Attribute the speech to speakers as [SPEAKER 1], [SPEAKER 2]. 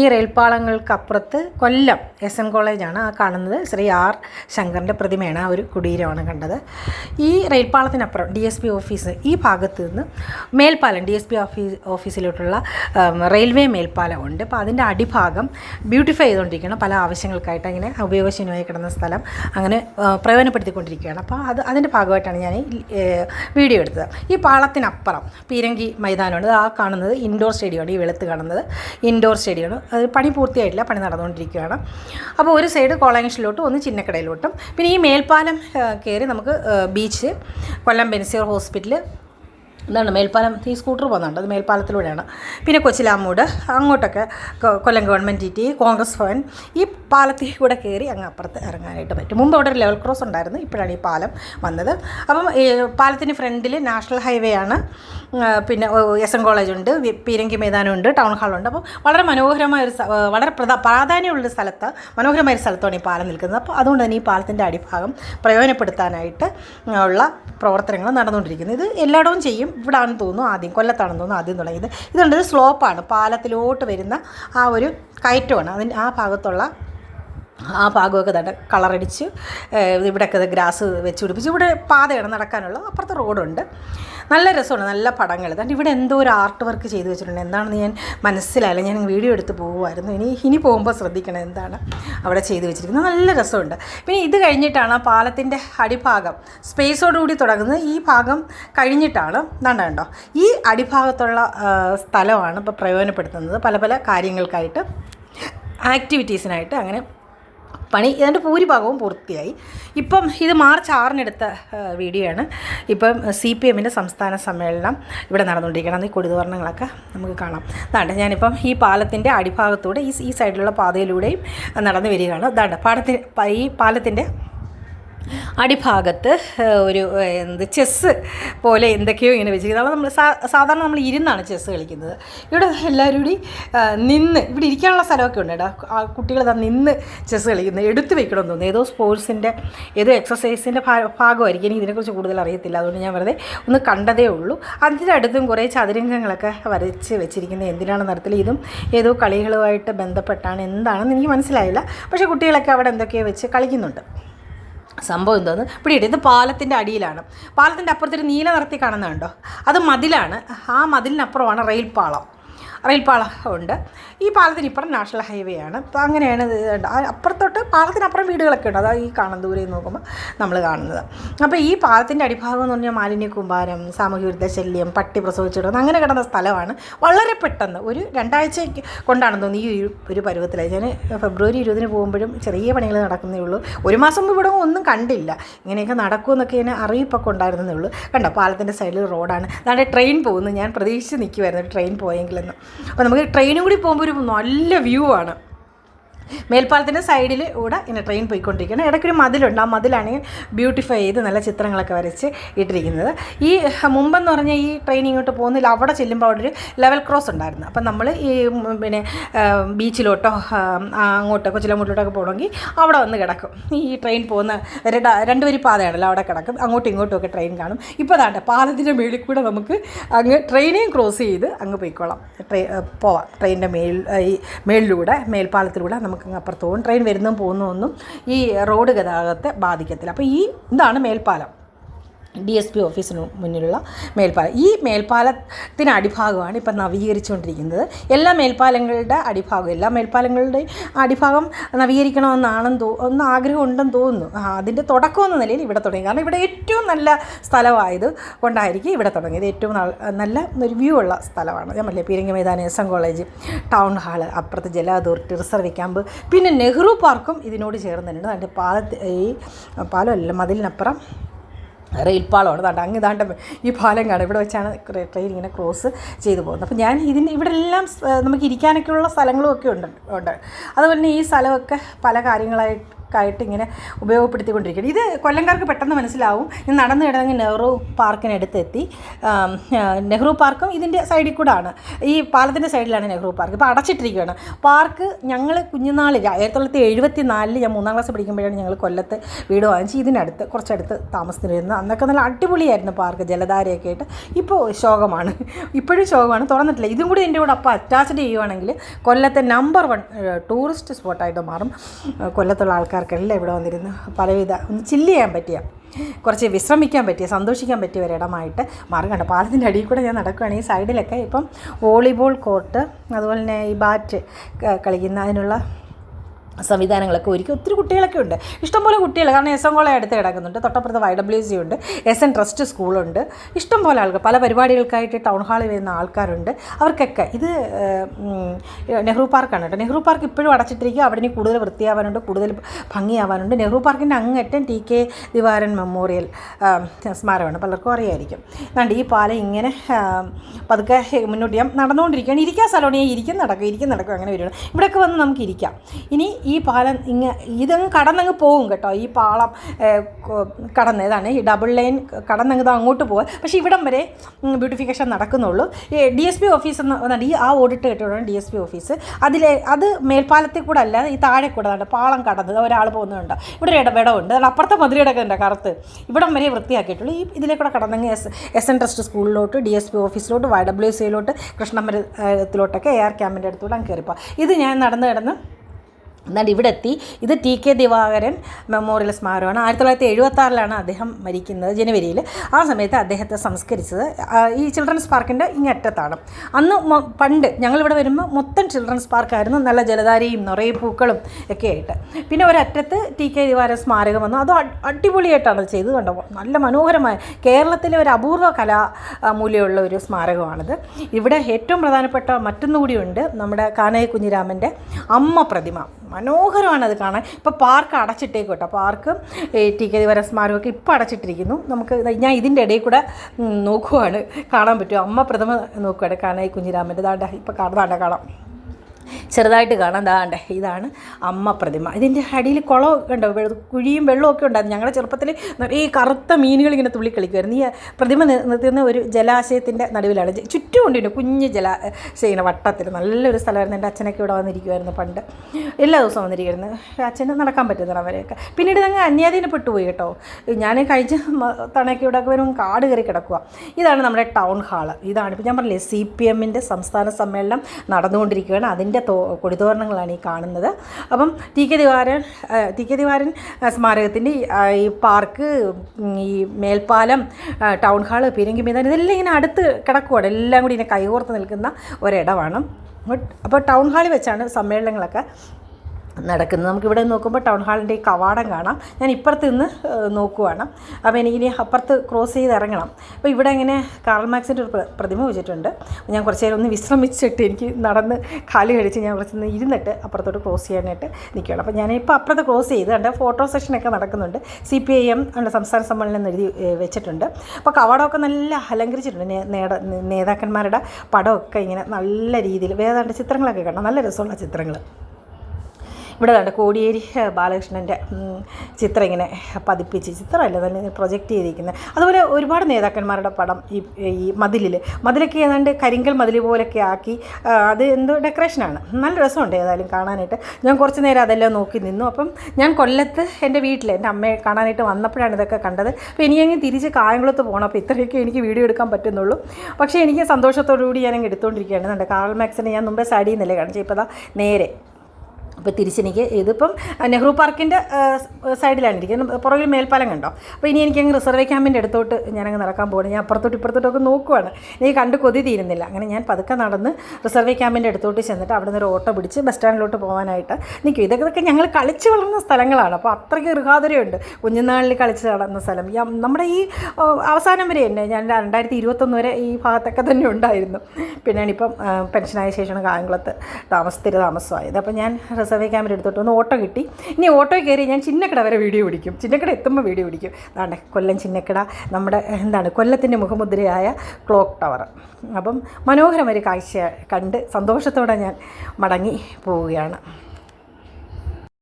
[SPEAKER 1] ഈ റെയിൽപ്പാളങ്ങൾക്കപ്പുറത്ത് കൊല്ലം S N കോളേജാണ് ആ കാണുന്നത്. ശ്രീ ആർ ശങ്കറിന്റെ പ്രതിമയാണ് ആ ഒരു കുടീരമാണ് കണ്ടത്. ഈ റെയിൽപ്പാളത്തിനപ്പുറം ഡി എസ് പി ഓഫീസ് ഈ ഭാഗത്ത് നിന്ന് മേൽപ്പാലം ഡി എസ് പി ഓഫീസ് ഓഫീസിലോട്ടുള്ള റെയിൽവേ മേൽപ്പാലം ഉണ്ട്. അപ്പോൾ അതിന്റെ അടിഭാഗം ബ്യൂട്ടിഫൈ ചെയ്തുകൊണ്ടിരിക്കണം പല ആവശ്യങ്ങൾക്കായിട്ട് അങ്ങനെ ഉപയോഗശൂന്യമായി കിടന്ന സ്ഥലം. അങ്ങനെ പ്രയോജനപ്പെടുത്തിക്കൊണ്ടിരിക്കുകയാണ്. അപ്പോൾ അത് അതിന്റെ ഭാഗമായിട്ടാണ് ഞാൻ വീഡിയോ എടുത്തത്. ഈ പാളത്തിനപ്പുറം പീരങ്കി മൈതാനമുണ്ട്. ആ കാണുന്നത് ഇൻഡോർ സ്റ്റേഡിയമാണ് ഈ വെളുത്ത് കാണുന്നത്. ഇൻഡോർ സ്റ്റേഡിയമാണ് അത് പണി പൂർത്തിയായിട്ടില്ല പണി നടന്നുകൊണ്ടിരിക്കുകയാണ്. അപ്പോൾ ഒരു സൈഡ് കോളയങ്ഷിലോട്ടും ഒന്ന് ചിന്നക്കടയിലോട്ടും. പിന്നെ ഈ മേൽപ്പാലം കയറി നമുക്ക് ബീച്ച് കൊല്ലം ബെൻസിയർ ഹോസ്പിറ്റൽ എന്താണ് മേൽപ്പാലം. ഈ സ്കൂട്ടർ പോകുന്നുണ്ട്. അത് മേൽപ്പാലത്തിലൂടെയാണ്. പിന്നെ കൊച്ചിലാമൂട് അങ്ങോട്ടൊക്കെ കൊല്ലം ഗവൺമെന്റ് ടി കോൺഗ്രസ് ഭവൻ. ഈ പാലത്തിൽ കൂടെ കയറി അങ്ങ് അപ്പുറത്ത് ഇറങ്ങാനായിട്ട് പറ്റും. മുമ്പ് അവിടെ ഒരു ലെവൽ ക്രോസ് ഉണ്ടായിരുന്നു. ഇപ്പോഴാണ് ഈ പാലം വന്നത്. അപ്പം ഈ പാലത്തിന് ഫ്രണ്ടിൽ നാഷണൽ ഹൈവേ ആണ്. പിന്നെ എസ് എൻ കോളേജ് ഉണ്ട്. വി- പീരങ്കി മൈതാനമുണ്ട് ടൗൺ ഹാളുണ്ട് അപ്പം വളരെ മനോഹരമായ ഒരു വളരെ പ്രധാ പ്രാധാന്യമുള്ളൊരു സ്ഥലത്ത് മനോഹരമായ ഒരു സ്ഥലത്താണ് ഈ പാലം നിൽക്കുന്നത്. അപ്പോൾ അതുകൊണ്ട് തന്നെ ഈ പാലത്തിന്റെ അടിഭാഗം പ്രയോജനപ്പെടുത്താനായിട്ട് ഉള്ള പ്രവർത്തനങ്ങൾ നടന്നുകൊണ്ടിരിക്കുന്നത്. ഇത് എല്ലായിടവും ചെയ്യും. ഇവിടെ ആണെന്ന് തോന്നുന്നു ആദ്യം കൊല്ലത്താണെന്ന് തോന്നുന്നു ആദ്യം തുടങ്ങിയത്. ഇതുണ്ട് ഇത് സ്ലോപ്പാണ് പാലത്തിലോട്ട് വരുന്ന ആ ഒരു കയറ്റമാണ്. അതിന്റെ ആ ഭാഗത്തുള്ള ആ ഭാഗമൊക്കെ തന്നെ കളറടിച്ച് ഇവിടെയൊക്കെ ഗ്രാസ് വെച്ച് പിടിപ്പിച്ച് ഇവിടെ പാതയാണ് നടക്കാനുള്ള അപ്പുറത്ത് റോഡുണ്ട്. നല്ല രസമാണ് നല്ല പടങ്ങൾ. അതുകൊണ്ട് ഇവിടെ എന്തോ ഒരു ആർട്ട് വർക്ക് ചെയ്തു വെച്ചിട്ടുണ്ട്. എന്താണെന്ന് ഞാൻ മനസ്സിലായില്ല. ഞാൻ വീഡിയോ എടുത്ത് പോകുമായിരുന്നു ഇനി ഇനി പോകുമ്പോൾ ശ്രദ്ധിക്കണം എന്താണ് അവിടെ ചെയ്തു വെച്ചിരിക്കുന്നത്. നല്ല രസമുണ്ട്. പിന്നെ ഇത് കഴിഞ്ഞിട്ടാണ് പാലത്തിന്റെ അടിഭാഗം. സ്പേസോടുകൂടി തുടങ്ങുന്നത്. ഈ ഭാഗം കഴിഞ്ഞിട്ടാണ്. കണ്ടോ? ഈ അടിഭാഗത്തുള്ള സ്ഥലമാണ് ഇപ്പോൾ പ്രയോജനപ്പെടുത്തുന്നത്. പല പല കാര്യങ്ങൾക്കായിട്ട് ആക്ടിവിറ്റീസിനായിട്ട് അങ്ങനെ പണി. ഇതിന്റെ ഭൂരിഭാഗവും പൂർത്തിയായി. ഇപ്പം ഇത് മാർച്ച് ആറിനെടുത്ത വീഡിയോ ആണ് ഇപ്പം സി പി എമ്മിന്റെ സംസ്ഥാന സമ്മേളനം ഇവിടെ നടന്നുകൊണ്ടിരിക്കണം ഈ കൊടിതോരണങ്ങളൊക്കെ നമുക്ക് കാണാം. അതാണ്ട് ഞാനിപ്പം ഈ പാലത്തിന്റെ അടിഭാഗത്തൂടെ ഈ ഈ സൈഡിലുള്ള പാതയിലൂടെയും നടന്നു വരികയാണ്. അതാണ്ട് പാടത്തിന് ഈ പാലത്തിന്റെ അടിഭാഗത്ത് ഒരു എന്ത് ചെസ്സ് പോലെ എന്തൊക്കെയോ ഇങ്ങനെ വെച്ചിരിക്കുന്നത് നമ്മൾ സാ- സാധാരണ നമ്മൾ ഇരുന്നാണ് ചെസ്സ് കളിക്കുന്നത്. ഇവിടെ എല്ലാവരും കൂടി നിന്ന് ഇവിടെ ഇരിക്കാനുള്ള സ്ഥലമൊക്കെ ഉണ്ട് കേട്ടോ. കുട്ടികൾ ദാ നിന്ന് ചെസ്സ് കളിക്കുന്നത്. എടുത്തു വെക്കണമെന്ന് തോന്നുന്നു. ഏതോ സ്പോർട്സിന്റെ ഏതോ എക്സസൈസിന്റെ ഭാഗമായിരിക്കും. എനിക്ക് ഇതിനെക്കുറിച്ച് കൂടുതൽ അറിയത്തില്ല. അതുകൊണ്ട് ഞാൻ വെറുതെ ഒന്ന് കണ്ടതേ ഉള്ളൂ. അതിന്റെ അടുത്തും കുറേ ചതുരംഗങ്ങളൊക്കെ വരച്ച് വെച്ചിരിക്കുന്നത്. എന്തിനാണെന്ന് അറിയത്തില്ല. ഇതും ഏതോ കളികളുമായിട്ട് ബന്ധപ്പെട്ടാണ്. എന്താണെന്ന് എനിക്ക് മനസ്സിലായില്ല. പക്ഷേ കുട്ടികളൊക്കെ അവിടെ എന്തൊക്കെയോ വെച്ച് കളിക്കുന്നുണ്ട്. സംഭവം എന്തോന്ന്? പിടിയിട്ട് ഇത് പാലത്തിന്റെ അടിയിലാണ്. പാലത്തിന്റെ അപ്പുറത്തൊരു നീല നിറത്തി കാണുന്നുണ്ടോ അത് മതിലാണ്. ആ മതിലിനപ്പുറമാണ് റെയിൽ പാളം റെയിൽ പാളം ഉണ്ട് ഈ പാലത്തിന് ഇപ്പുറം നാഷണൽ ഹൈവേ ആണ് അപ്പോൾ അങ്ങനെയാണ് ഇത് അപ്പുറത്തോട്ട് പാലത്തിനപ്പുറം വീടുകളൊക്കെ ഉണ്ട്. അതാണ് ഈ കാണുന്ന ദൂരെ നോക്കുമ്പോൾ നമ്മൾ കാണുന്നത്. അപ്പോൾ ഈ പാലത്തിന്റെ അടിഭാഗം എന്ന് പറഞ്ഞാൽ മാലിന്യ കുമ്പാരം സാമൂഹ്യ വിരുദ്ധ ശല്യം പട്ടി പ്രസവിച്ചിടുന്ന അങ്ങനെ കിടന്ന സ്ഥലമാണ്. വളരെ പെട്ടെന്ന് ഒരു രണ്ടാഴ്ച കൊണ്ടാണ് തോന്നുന്നു ഈ ഒരു പരുവത്തിൽ ഞാൻ ഫെബ്രുവരി ഇരുപതിന് പോകുമ്പോഴും ചെറിയ പണികൾ നടക്കുന്നേ ഉള്ളൂ. ഒരു മാസം മുമ്പ് ഇവിടെ ഒന്നും കണ്ടില്ല. ഇങ്ങനെയൊക്കെ നടക്കുമെന്നൊക്കെ ഞാൻ അറിയിപ്പൊക്കെ ഉണ്ടായിരുന്നേ ഉള്ളൂ. കണ്ടോ? പാലത്തിന്റെ സൈഡിൽ റോഡാണ്. അതാണ്ട് ട്രെയിൻ പോകുന്നു. ഞാൻ പ്രതീക്ഷിച്ച് നിൽക്കുമായിരുന്നു ട്രെയിൻ പോയെങ്കിലെന്ന്. അപ്പോൾ നമുക്ക് ട്രെയിനും കൂടി പോകുമ്പോൾ ഒരു നല്ല വ്യൂ ആണ്. മേൽപ്പാലത്തിന്റെ സൈഡിൽ കൂടെ ഇങ്ങനെ ട്രെയിൻ പോയിക്കൊണ്ടിരിക്കുകയാണ്. ഇടയ്ക്കൊരു മതിലുണ്ട്. ആ മതിലാണെങ്കിൽ ബ്യൂട്ടിഫൈ ചെയ്ത് നല്ല ചിത്രങ്ങളൊക്കെ വരച്ച് ഇട്ടിരിക്കുന്നത്. ഈ മുമ്പെന്ന് പറഞ്ഞാൽ ഈ ട്രെയിൻ ഇങ്ങോട്ട് പോകുന്നില്ല അവിടെ ചെല്ലുമ്പോൾ അവിടെ ഒരു ലെവൽ ക്രോസ് ഉണ്ടായിരുന്നു. അപ്പം നമ്മൾ ഈ പിന്നെ ബീച്ചിലോട്ടോ അങ്ങോട്ടോ കൊച്ചിലങ്ങോട്ടോട്ടൊക്കെ പോകണമെങ്കിൽ അവിടെ വന്ന് കിടക്കും. ഈ ട്രെയിൻ പോകുന്ന രണ്ട് രണ്ട് വരി പാതയാണല്ലോ അവിടെ കിടക്കും. അങ്ങോട്ടും ഇങ്ങോട്ടും ഒക്കെ ട്രെയിൻ കാണും. ഇപ്പോൾ അതാണ്ട് പാലത്തിന്റെ മേളിൽ കൂടെ നമുക്ക് അങ്ങ് ട്രെയിനെയും ക്രോസ് ചെയ്ത് അങ്ങ് പോയിക്കോളാം. ട്രെയിൻ പോവാം. ട്രെയിനിന്റെ മേൽ ഈ മേളിലൂടെ മേൽപ്പാലത്തിലൂടെ നമുക്ക് അങ്ങ് അപ്പുറത്തോളം ട്രെയിൻ വരുന്നതും പോകുന്നതൊന്നും ഈ റോഡ് ഗതാഗതത്തെ ബാധിക്കത്തില്ല. അപ്പോൾ ഈ ഇതാണ് മേൽപ്പാലം. ഡി എസ് പി ഓഫീസിന് മുന്നിലുള്ള മേൽപ്പാലം. ഈ മേൽപ്പാലത്തിന് അടിഭാഗമാണ് ഇപ്പം നവീകരിച്ചുകൊണ്ടിരിക്കുന്നത്. എല്ലാ മേൽപ്പാലങ്ങളുടെ അടിഭാഗം എല്ലാ മേൽപ്പാലങ്ങളുടെ അടിഭാഗം നവീകരിക്കണമെന്നാണെന്ന് തോ ഒന്ന് ആഗ്രഹമുണ്ടെന്ന് തോന്നുന്നു. അതിന്റെ തുടക്കം എന്ന നിലയിൽ ഇവിടെ തുടങ്ങി. കാരണം ഇവിടെ ഏറ്റവും നല്ല സ്ഥലമായത് കൊണ്ടായിരിക്കും ഇവിടെ തുടങ്ങിയത്. ഏറ്റവും നല്ല ഒരു വ്യൂ ഉള്ള സ്ഥലമാണ്. ഞാൻ പറഞ്ഞില്ലേ Peeranki Maidanam S M college town hall അപ്പുറത്ത് ജല അതോറിറ്റി റിസർവ് ക്യാമ്പ് പിന്നെ നെഹ്റു പാർക്കും ഇതിനോട് ചേർന്നിട്ടുണ്ട്. അതിന്റെ പാലത്ത് ഈ പാലമല്ല മതിലിനപ്പുറം റെയിൽപ്പാളമാണ് താണ്ട അങ്ങ് താണ്ട ഈ പാലം കാണും. ഇവിടെ വെച്ചാണ് ട്രെയിൻ ഇങ്ങനെ ക്രോസ് ചെയ്തു പോകുന്നത്. അപ്പോൾ ഞാൻ ഇതിന് ഇവിടെ എല്ലാം നമുക്ക് ഇരിക്കാനൊക്കെയുള്ള സ്ഥലങ്ങളും ഒക്കെ ഉണ്ട് ഉണ്ട്. അതുപോലെ തന്നെ ഈ സ്ഥലമൊക്കെ പല കാര്യങ്ങളായി പാർക്കായിട്ട് ഇങ്ങനെ ഉപയോഗപ്പെടുത്തിക്കൊണ്ടിരിക്കുന്നത് ഇത് കൊല്ലംകാർക്ക് പെട്ടെന്ന് മനസ്സിലാവും. ഞാൻ നടന്നു കിടന്നെങ്കിൽ നെഹ്റു പാർക്കിനടുത്തെത്തി നെഹ്റു പാർക്കും ഇതിന്റെ സൈഡിൽ കൂടാണ്. ഈ പാലത്തിന്റെ സൈഡിലാണ് നെഹ്റു പാർക്ക്. ഇപ്പോൾ അടച്ചിട്ടിരിക്കുകയാണ്. പാർക്ക് ഞങ്ങൾ കുഞ്ഞുനാളിൽ ആയിരത്തി തൊള്ളായിരത്തി എഴുപത്തി നാലിൽ ഞാൻ മൂന്നാം ക്ലാസ് പഠിക്കുമ്പോഴാണ് ഞങ്ങൾ കൊല്ലത്ത് വീട് വാങ്ങിച്ച് ഇതിനടുത്ത് കുറച്ചടുത്ത് താമസിച്ചിരുന്നത്. അന്നൊക്കെ നല്ല അടിപൊളിയായിരുന്നു പാർക്ക്. ജലധാരയൊക്കെ ആയിട്ട്. ഇപ്പോൾ ശോകമാണ്. ഇപ്പോഴും ശോകമാണ്. തുറന്നിട്ടില്ല. ഇതും കൂടി എന്റെ കൂടെ അപ്പോൾ അറ്റാച്ച്ഡ് ചെയ്യുവാണെങ്കിൽ കൊല്ലത്തെ നമ്പർ വൺ ടൂറിസ്റ്റ് സ്പോട്ടായിട്ട് മാറും. കൊല്ലത്തുള്ള കൊല്ലത്തുള്ള ആൾക്കാർക്കെല്ലാം ഇവിടെ വന്നിരുന്ന്? പലവിധ ഒന്ന് ചില്ല് ചെയ്യാൻ പറ്റിയ കുറച്ച് വിശ്രമിക്കാൻ പറ്റിയ സന്തോഷിക്കാൻ പറ്റിയ ഒരിടമായിട്ട് മാറും കണ്ടോ? പാലത്തിന്റെ അടിയിൽ കൂടെ ഞാൻ നടക്കുകയാണെങ്കിൽ സൈഡിലൊക്കെ ഇപ്പം വോളിബോൾ കോർട്ട് അതുപോലെ തന്നെ ഈ ബാറ്റ് കളിക്കുന്ന അതിനുള്ള സംവിധാനങ്ങളൊക്കെ ഒരുക്കി ഒത്തിരി കുട്ടികളൊക്കെ ഉണ്ട്. ഇഷ്ടംപോലെ കുട്ടികൾ കാരണം എസ് എൻ കോളേജ് അടുത്ത് കിടക്കുന്നുണ്ട്. തൊട്ടപ്പുറത്ത് വൈ ഡബ്ല്യു സി ഉണ്ട്. എസ് എൻ ട്രസ്റ്റ് സ്കൂളുണ്ട് ഇഷ്ടംപോലെ ആൾക്കാർ പല പരിപാടികൾക്കായിട്ട് ടൗൺ ഹാളിൽ വരുന്ന ആൾക്കാരുണ്ട്. അവർക്കൊക്കെ ഇത് നെഹ്റു പാർക്കാണ് കേട്ടോ. നെഹ്റു പാർക്ക് ഇപ്പോഴും അടച്ചിട്ടിരിക്കുക അവിടെ ഇനി കൂടുതൽ വൃത്തിയാവാനുണ്ട് കൂടുതൽ ഭംഗിയാവാനുണ്ട്. നെഹ്റു പാർക്കിന്റെ അങ്ങേറ്റം ടി കെ ദിവാരൻ മെമ്മോറിയൽ സ്മാരകമാണ്. പലർക്കും അറിയായിരിക്കും. എന്നാണ്ട് ഈ പാലം ഇങ്ങനെ പതുക്കെ മുന്നോട്ട് ഞാൻ നടന്നുകൊണ്ടിരിക്കുകയാണ്. ഇരിക്കാൻ സ്ഥലമാണ് ഞാൻ ഇരിക്കും നടക്കും ഇരിക്കും നടക്കും അങ്ങനെ വരികയാണ്. ഇവിടെയൊക്കെ വന്ന് നമുക്ക് ഇരിക്കാം. ഇനി ഈ പാലം ഇങ്ങ ഇതങ്ങ് കടന്നങ്ങ് പോകും കേട്ടോ. ഈ പാളം കടന്ന് ഇതാണ് ഈ ഡബിൾ ലൈൻ കടന്നങ്ങ് അങ്ങോട്ട് പോകുക പക്ഷേ ഇവിടം വരെ ബ്യൂട്ടിഫിക്കേഷൻ നടക്കുന്നുള്ളൂ. ഡി എസ് പി ഓഫീസ് എന്ന് പറഞ്ഞാൽ ഈ ആ ഓഡിറ്റ് കെട്ടിടമാണ് ഡി എസ് പി ഓഫീസ് അതിലെ അത് മേൽപ്പാലത്തിൽ കൂടെ അല്ല ഈ താഴെ കൂടെ അതാണ് പാളം കടന്ന് ഒരാൾ പോകുന്നുണ്ട്. ഇവിടെ ഒരു ഇടപെടമുണ്ട് അത് അപ്പുറത്തെ മതിലിടൊക്കെ ഉണ്ട് കറുത്ത്. ഇവിടം വരെ വൃത്തിയാക്കിയിട്ടുള്ളൂ. ഈ ഇതിലെ കൂടെ കടന്നെങ്കിൽ എസ് എസ് എൻ ട്രസ്റ്റ് സ്കൂളിലോട്ട് ഡി എസ് പി ഓഫീസിലോട്ട് വൈ ഡബ്ല്യു സിയിലോട്ട് കൃഷ്ണമരത്തിലോട്ടൊക്കെ എ ആർ ക്യാമ്പിന്റെ അടുത്തൂടെ അങ്ങ് കയറിപ്പോൾ ഇത് ഞാൻ നടന്ന് കിടന്ന് എന്നാൽ ഇവിടെ എത്തി ഇത് ടി കെ ദിവാകരൻ മെമ്മോറിയൽ സ്മാരകമാണ്. ആയിരത്തി തൊള്ളായിരത്തി എഴുപത്തി ആറിലാണ് അദ്ദേഹം മരിക്കുന്നത് ജനുവരിയിൽ. ആ സമയത്ത് അദ്ദേഹത്തെ സംസ്കരിച്ചത് ഈ ചിൽഡ്രൻസ് പാർക്കിന്റെ ഇങ്ങറ്റത്താണ്. അന്ന് പണ്ട് ഞങ്ങളിവിടെ വരുമ്പോൾ മൊത്തം ചിൽഡ്രൻസ് പാർക്കായിരുന്നു. നല്ല ജലധാരയും നിറയെ പൂക്കളും ഒക്കെ ആയിട്ട്. പിന്നെ ഒരറ്റത്ത് ടി കെ ദിവാകരൻ സ്മാരകം വന്നു. അത് അടിപൊളിയായിട്ടാണ് ചെയ്തു കണ്ടോ? നല്ല മനോഹരമായ കേരളത്തിലെ ഒരു അപൂർവ കലാ മൂല്യമുള്ള ഒരു സ്മാരകമാണിത്. ഇവിടെ ഏറ്റവും പ്രധാനപ്പെട്ട മറ്റൊന്നുകൂടിയുണ്ട് നമ്മുടെ കാനയ കുഞ്ഞിരാമന്റെ അമ്മ പ്രതിമ. മനോഹരമാണ് അത് കാണാൻ. ഇപ്പോൾ പാർക്ക് അടച്ചിട്ടേക്കും കേട്ടോ. പാർക്ക് ടി കെ ദിവര സ്മാരകമൊക്കെ ഇപ്പോൾ അടച്ചിട്ടിരിക്കുന്നു. നമുക്ക് ഞാൻ ഇതിന്റെ ഇടയിൽ കൂടെ നോക്കുവാണ്. കാണാൻ പറ്റും. അമ്മ പ്രഥമ നോക്കുവാണ്. കാനായി കുഞ്ഞിരാമന്റെ. ദാണ്ട കാണാം. ചെറുതായിട്ട് കാണാം. ദാണ്ടേ ഇതാണ് അമ്മ പ്രതിമ. ഇതിന്റെ അടിയിൽ കുളമൊക്കെ ഉണ്ടാവും കുഴിയും വെള്ളമൊക്കെ ഉണ്ടായിരുന്നു. ഞങ്ങളുടെ ചെറുപ്പത്തിൽ ഈ കറുത്ത മീനുകൾ ഇങ്ങനെ തുള്ളി കളിക്കുമായിരുന്നു. ഈ പ്രതിമ നിർത്തുന്ന ഒരു ജലാശയത്തിന്റെ നടുവിലാണ്. ചുറ്റും ഉണ്ട് കുഞ്ഞ് ജലാശയം വട്ടത്തിൽ നല്ലൊരു സ്ഥലമായിരുന്നു. എന്റെ അച്ഛനൊക്കെ ഇവിടെ വന്നിരിക്കുമായിരുന്നു പണ്ട്. എല്ലാ ദിവസവും വന്നിരിക്കുമായിരുന്നു അച്ഛന് നടക്കാൻ പറ്റുന്ന അവരെയൊക്കെ. പിന്നീട് ഞങ്ങൾ അന്യാധീനപ്പെട്ടു പോയി കേട്ടോ. ഞാൻ കഴിച്ച തണയൊക്കെ ഇവിടെ വരും കാട് കയറി കിടക്കുക ഇതാണ് നമ്മുടെ ടൗൺ ഹാൾ. ഇതാണ് ഇപ്പോൾ ഞാൻ പറഞ്ഞില്ലേ സി പി എമ്മിന്റെ സംസ്ഥാന സമ്മേളനം നടന്നുകൊണ്ടിരിക്കുകയാണ്. അതിന്റെ തോ കൊടിതോരണങ്ങളാണ് ഈ കാണുന്നത്. അപ്പം T K Divaran T K Divaran സ്മാരകത്തിന്റെ ഈ, പാർക്ക് ഈ മേൽപ്പാലം ടൗൺ ഹാൾ പീരങ്കി മൈതാനം ഇതെല്ലാം ഇങ്ങനെ അടുത്ത് കിടക്കുവാണ് എല്ലാം കൂടി ഇങ്ങനെ കൈകോർത്ത് നിൽക്കുന്ന ഒരിടമാണ് അപ്പോൾ ടൗൺ ഹാളിൽ വെച്ചാണ് സമ്മേളനങ്ങളൊക്കെ നടക്കുന്നത്. നമുക്കിവിടെ നോക്കുമ്പോൾ ടൗൺ ഹാളിന്റെ ഈ കവാടം കാണാം. ഞാൻ ഇപ്പുറത്ത് നിന്ന് നോക്കുവാണ്. അപ്പോൾ എനിക്കിനി അപ്പുറത്ത് ക്രോസ് ചെയ്ത് ഇറങ്ങണം. അപ്പോൾ ഇവിടെ ഇങ്ങനെ കാർൾ മാക്സിന്റെ ഒരു പ്രതിമ വെച്ചിട്ടുണ്ട്. ഞാൻ കുറച്ച് നേരം ഒന്ന് വിശ്രമിച്ചിട്ട് എനിക്ക് നടന്ന് കാൽ കഴിച്ച് ഞാൻ കുറച്ച് നിന്ന് ഇരുന്നിട്ട് അപ്പുറത്തോട്ട് ക്രോസ് ചെയ്യാനായിട്ട് നിൽക്കുകയാണ്. അപ്പോൾ ഞാൻ ഞാനിപ്പോൾ അപ്പുറത്ത് ക്രോസ് ചെയ്ത് കണ്ട് ഫോട്ടോ സെഷനൊക്കെ നടക്കുന്നുണ്ട്. സി പി ഐ എം സംസ്ഥാന സമ്മേളനം എഴുതി വെച്ചിട്ടുണ്ട്. അപ്പോൾ കവാടമൊക്കെ നല്ല അലങ്കരിച്ചിട്ടുണ്ട്. നേട നേതാക്കന്മാരുടെ പടമൊക്കെ ഇങ്ങനെ നല്ല രീതിയിൽ വേദാണ്ട് ചിത്രങ്ങളൊക്കെ കാണാം. നല്ല രസമുള്ള ചിത്രങ്ങൾ. ഇവിടെ കണ്ട കോടിയേരി ബാലകൃഷ്ണന്റെ ചിത്രം ഇങ്ങനെ പതിപ്പിച്ച് ചിത്രമല്ല തന്നെ പ്രൊജക്റ്റ് ചെയ്തിരിക്കുന്നത്. അതുപോലെ ഒരുപാട് നേതാക്കന്മാരുടെ പടം ഈ ഈ മതിലിൽ മതിലൊക്കെ ഏതാണ്ട് കരിങ്കൽ മതിൽ പോലൊക്കെ ആക്കി അത് എന്തോ ഡെക്കറേഷനാണ്. നല്ല രസമുണ്ട് ഏതായാലും കാണാനായിട്ട്. ഞാൻ കുറച്ച് നേരം അതെല്ലാം നോക്കി നിന്നു. അപ്പം ഞാൻ കൊല്ലത്ത് എന്റെ വീട്ടിൽ എന്റെ അമ്മയെ കാണാനായിട്ട് വന്നപ്പോഴാണ് ഇതൊക്കെ കണ്ടത്. അപ്പോൾ എനിക്കങ്ങ് തിരിച്ച് കായംകുളത്ത് പോകണം അപ്പോൾ ഇത്രയൊക്കെ എനിക്ക് വീഡിയോ എടുക്കാൻ പറ്റുന്നുള്ളൂ. പക്ഷേ എനിക്ക് സന്തോഷത്തോടു കൂടി ഞാനങ്ങ് എടുത്തുകൊണ്ടിരിക്കുകയാണ് കാൾ മാക്സിനെ ഞാൻ മുമ്പേ സൈഡിൽ നിന്നല്ലേ കാണിച്ചു ഇപ്പോൾ നേരെ. അപ്പോൾ തിരിച്ചെനിക്ക് ഇതിപ്പം നെഹ്റു പാർക്കിന്റെ സൈഡിലാണ് ഇരിക്കുന്നത് പുറകിൽ മേൽപ്പാലം കണ്ടോ? അപ്പോൾ ഇനി എനിക്ക് അങ്ങ് റിസർവ് ക്യാമ്പിന്റെ അടുത്തോട്ട് ഞാനങ്ങ് നടക്കാൻ പോകണം ഞാൻ അപ്പുറത്തോട്ട് ഇപ്പുറത്തോട്ടൊക്കെ നോക്കുവാണ്. എനിക്ക് കണ്ട് കൊതി തീരുന്നില്ല. അങ്ങനെ ഞാൻ പതുക്കെ നടന്ന് റിസർവ് ക്യാമ്പിന്റെ അടുത്തോട്ട് ചെന്നിട്ട് അവിടെ നിന്ന് ഒരു ഓട്ടോ പിടിച്ച് ബസ് സ്റ്റാൻഡിലോട്ട് പോകാനായിട്ട് നിൽക്കും. ഇതൊക്കെ ഞങ്ങൾ കളിച്ച് വളർന്ന സ്ഥലങ്ങളാണ്. അപ്പോൾ അത്രയ്ക്ക് ഋഹാതുരയുണ്ട് കുഞ്ഞുനാളിൽ കളിച്ച് നടന്ന സ്ഥലം. നമ്മുടെ ഈ അവസാനം വരെ തന്നെ ഞാൻ രണ്ടായിരത്തി ഇരുപത്തൊന്ന് വരെ ഈ ഭാഗത്തൊക്കെ തന്നെ ഉണ്ടായിരുന്നു. പിന്നെയാണ് ഇപ്പം പെൻഷനായ ശേഷമാണ് കായംകുളത്ത് താമസ സ്ഥിര താമസമായത് അപ്പോൾ ഞാൻ റിസർവ് ക്യാമറ എടുത്തിട്ട് ഒന്ന് ഓട്ടോ കിട്ടി. ഇനി ഓട്ടോ കയറി ഞാൻ ചിന്നക്കട വരെ വീഡിയോ പിടിക്കും. ചിന്നക്കട എത്തുമ്പോൾ വീഡിയോ പിടിക്കും. അതാണ് കൊല്ലം ചിന്നക്കട നമ്മുടെ എന്താണ് കൊല്ലത്തിന്റെ മുഖമുദ്രയായ ക്ലോക്ക് ടവർ. അപ്പം മനോഹരമൊരു കാഴ്ച കണ്ട് സന്തോഷത്തോടെ ഞാൻ മടങ്ങി പോവുകയാണ്.